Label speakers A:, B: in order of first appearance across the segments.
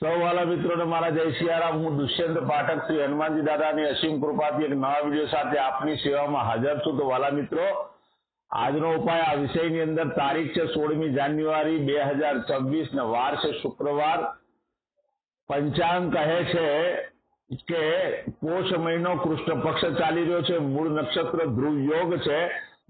A: સૌ મિત્રોને મારા જય સિયારામ હું દુષ્યંત પાઠક શ્રી હનુમાનજી દાદાની અસીમ કૃપાથી એક નવા વીડિયો સાથે આપની સેવામાં હાજર છું. તો વાલા મિત્રો, આજનો ઉપાય આ વિષયની અંદર તારીખ છે સોળમી જાન્યુઆરી બે હજાર છવ્વીસ ને વાર છે શુક્રવાર. પંચાંગ કહે છે કે પોષ મહિનો કૃષ્ણ પક્ષ ચાલી રહ્યો છે. મૂળ નક્ષત્ર ધ્રુવ યોગ છે.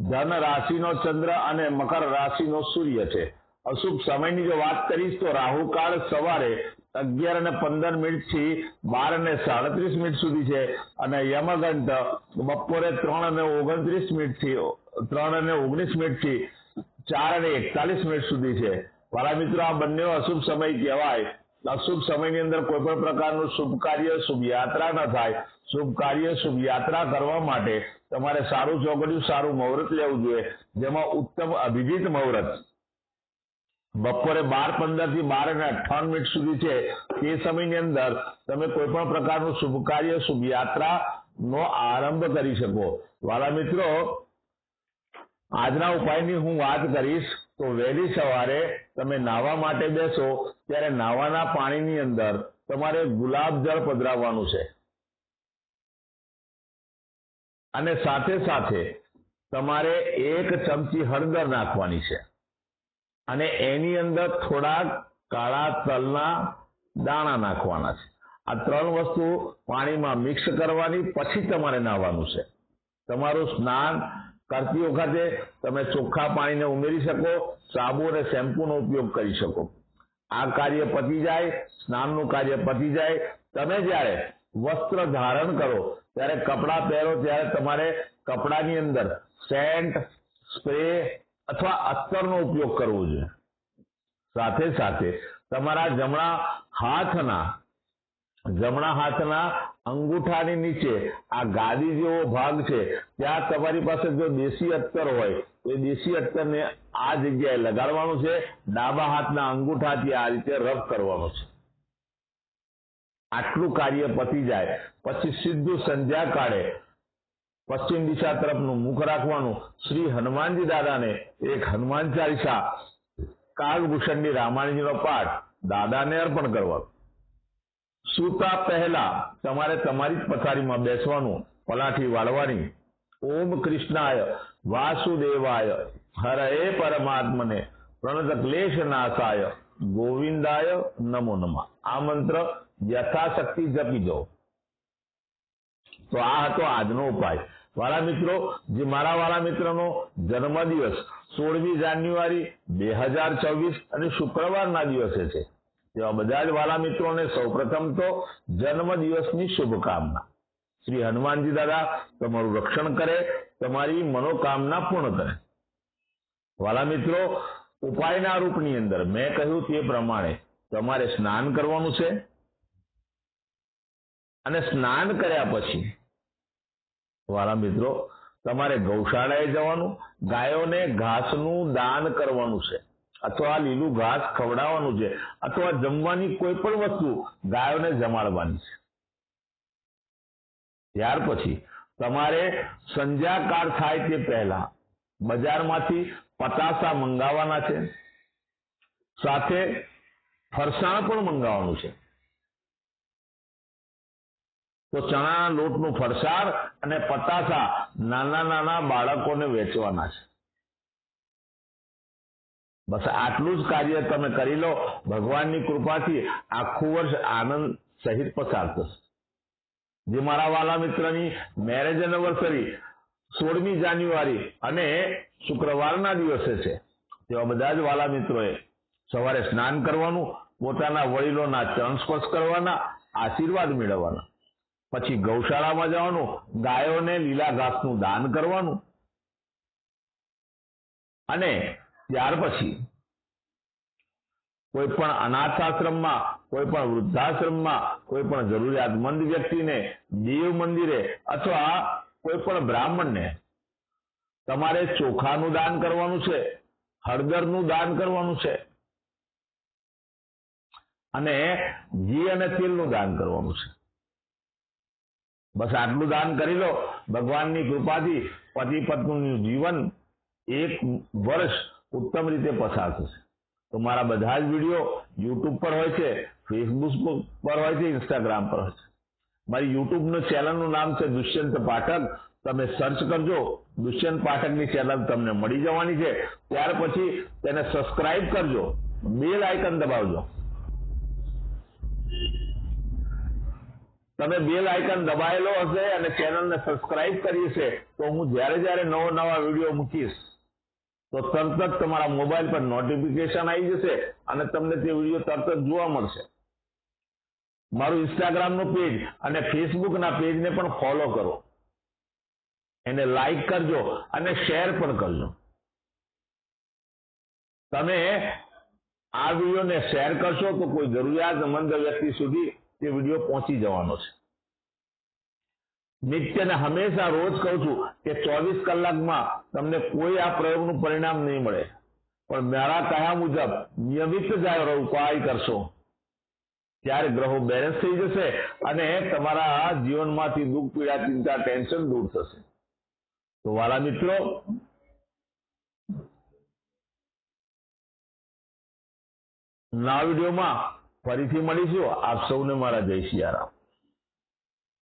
A: ધન રાશિનો ચંદ્ર અને મકર રાશિનો સૂર્ય છે. અશુભ સમયની જો વાત કરીશ તો રાહુકાળ સવારે અગિયાર અને પંદર મિનિટથી બાર અને સાડત્રીસ મિનિટ સુધી છે. અને યમગંત બપોરે ત્રણ અને ઓગણત્રીસ મિનિટથી ત્રણ અને ઓગણીસ મિનિટથી ચાર અને એકતાલીસ મિનિટ સુધી છે. મારા મિત્રો, આ બંને અશુભ સમય કહેવાય. અશુભ સમયની અંદર કોઈ પણ પ્રકારનું શુભ કાર્ય, શુભ યાત્રા ન થાય. શુભ કાર્ય, શુભ યાત્રા કરવા માટે તમારે સારું ચોકડ્યું, સારું મુહૂર્ત લેવું જોઈએ. જેમાં ઉત્તમ અભિજીત મુહૂર્ત. બપોરે બાર પંદરથી બાર અને અઠાવન મિનિટ સુધી છે. તે સમયની અંદર તમે કોઈ પણ પ્રકારનું શુભ કાર્ય, શુભ યાત્રા નો આરંભ કરી શકો. વાલા મિત્રો, આજના ઉપાયની હું વાત કરીશ તો વહેલી સવારે તમે નાહવા માટે બેસો, ત્યારે નાહવાના પાણીની અંદર તમારે ગુલાબ જળ પધરાવવાનું છે. અને સાથે સાથે તમારે એક ચમચી હળદર નાખવાની છે. અને એની અંદર થોડાક કાળા તલના દાણા નાખવાના છે. આ ત્રણ વસ્તુ પાણીમાં મિક્સ કરવાની, પછી તમારે નાહવાનું છે. તમારું સ્નાન કરતી વખતે તમે ચોખ્ખા પાણીને ઉમેરી શકો, સાબુ અને શેમ્પૂનો ઉપયોગ કરી શકો. આ કાર્ય પતી જાય, સ્નાનનું કાર્ય પતી જાય. તમે જ્યારે વસ્ત્ર ધારણ કરો, ત્યારે કપડાં પહેરો, ત્યારે તમારે કપડાની અંદર સેન્ટ, સ્પ્રે અથવા અત્તરનો ઉપયોગ કરવો જોઈએ. સાથે સાથે તમારા જમણા હાથના જમણા હાથના અંગૂઠાની નીચે આ ગાદી જેવો ભાગ છે, ત્યાં તમારી પાસે જો દેશી અત્તર હોય, એ દેશી અત્તરને આ જગ્યાએ લગાડવાનું છે, ડાબા હાથના અંગૂઠાથી આ રીતે રબ કરવાનો છે. આટલું કાર્ય પતી જાય, પછી સીધું સંધ્યા કાળે પશ્ચિમ દિશા તરફનું મુખ રાખવાનું શ્રી હનુમાનજી દાદાને એક હનુમાન ચાલીસા કાગભૂષણની રામાયણજીનો પાઠ દાદાને અર્પણ કરવાનો સૂતા પહેલા તમારે તમારી જ પથારીમાં બેસવાનું, પલાઠી વાળવાની. ઓમ કૃષ્ણાય, વાસુદેવાય હરએ પરમાત્મને પ્રણત ક્લેશ નાશાય, ગોવિંદાય નમો નમઃ. આ મંત્ર યથાશક્તિ જપી દો તો આ હતો આજનો ઉપાય. વાળા મિત્રો, જે મારા વાળા મિત્રનો જન્મદિવસ સોળમી જાન્યુઆરી બે હજાર ચોવીસ અને શુક્રવારના દિવસે છે. તેવા બધા જ વાળા મિત્રોને સૌપ્રથમ તો જન્મદિવસની શુભકામના. શ્રી હનુમાનજી દાદા તમારું રક્ષણ કરે, તમારી મનોકામના પૂર્ણ કરે. વાલા મિત્રો, ઉપાયના રૂપની અંદર મેં કહ્યું તે પ્રમાણે તમારે સ્નાન કરવાનું છે. અને સ્નાન કર્યા પછી વાલા મિત્રો, તમારે ગૌશાળાએ જવાનું, ગાયોને ઘાસનું દાન કરવાનું છે, અથવા લીલું ઘાસ ખવડાવવાનું છે, અથવા જમવાની કોઈ પણ વસ્તુ ગાયોને જમાડવાની છે. ત્યાર પછી, તમારે સંધ્યાકાળ થાય તે પહેલા બજારમાંથી પતાસા મંગાવવાના છે, સાથે ફરસાણ પણ મંગાવવાનું છે. તો ચણાના લોટનું ફરસાણ અને પતાસા નાના નાના બાળકોને વેચવાના છે. બસ આટલું જ કાર્ય તમે કરી લો, ભગવાનની કૃપાથી આખું વર્ષ આનંદ સહિત પસાર થશે જે મારા વાલા મિત્રની મેરેજ એનિવર્સરી સોળમી જાન્યુઆરી અને શુક્રવારના દિવસે છે, તેવા બધા જ વાલા મિત્રોએ સવારે સ્નાન કરવાનું, પોતાના વડીલોના ચરણ સ્પર્શ કરવાના, આશીર્વાદ મેળવવાના. પછી ગૌશાળામાં જવાનું, ગાયોને લીલા ઘાસનું દાન કરવાનું. અને ત્યાર પછી કોઈ પણ અનાથ આશ્રમમાં કોઈ પણ વૃદ્ધાશ્રમમાં, કોઈ પણ જરૂરિયાતમંદ વ્યક્તિને દેવ મંદિરે અથવા કોઈ પણ બ્રાહ્મણને તમારે ચોખાનું દાન કરવાનું છે, હળદરનું દાન કરવાનું છે. અને ઘી અને તેલનું દાન કરવાનું છે. બસ આટલું દાન કરી લો. ભગવાનની કૃપાથી પતિ પત્નીનું જીવન એક વર્ષ ઉત્તમ રીતે પસાર થશે. તો મારા બધા જ વીડિયો યુટ્યુબ પર હોય છે ફેસબુક પર હોય છે ઇન્સ્ટાગ્રામ પર હોય છે. મારી યુટ્યુબનું ચેનલનું નામ છે દુષ્યંત પાઠક. તમે સર્ચ કરજો, દુષ્યંત પાઠકની ચેનલ તમને મળી જવાની છે. ત્યાર પછી તેને સબસ્ક્રાઇબ કરજો. બેલ આઇકન દબાવજો. તમે બેલ આઇકન દબાયેલો હશે અને ચેનલને સબસ્ક્રાઇબ કરી છે, તો હું જ્યારે જ્યારે નવો નવા વીડિયો મૂકીશ, તો તરત જ તમારા મોબાઈલ પર નોટિફિકેશન આવી જશે અને તમને તે વીડિયો તરત જ જોવા મળશે. મારું ઇન્સ્ટાગ્રામનું પેજ અને ફેસબુકના પેજને પણ ફોલો કરો. એને લાઈક કરજો અને શેર પણ કરજો. તમે આ વિડીયોને શેર કરશો તો કોઈ જરૂરિયાતમંદ વ્યક્તિ સુધી તે વીડિયો પહોંચી જવાનો છે. નિત્યને હંમેશા રોજ કહું છું કે ચોવીસ કલાકમાં તમને કોઈ આ પ્રયોગનું પરિણામ નહીં મળે. પણ મારા કહ્યા મુજબ નિયમિત જાય ઉપાય કરશો? ત્યારે ગ્રહો બેલેન્સ થઈ જશે અને તમારા જીવનમાંથી દુઃખ, પીડા, ચિંતા ટેન્શન દૂર થશે. તો વાલા મિત્રો ના વિડીયોમાં ફરીથી મળીશું. આપ સૌને મારા જય સિયારામ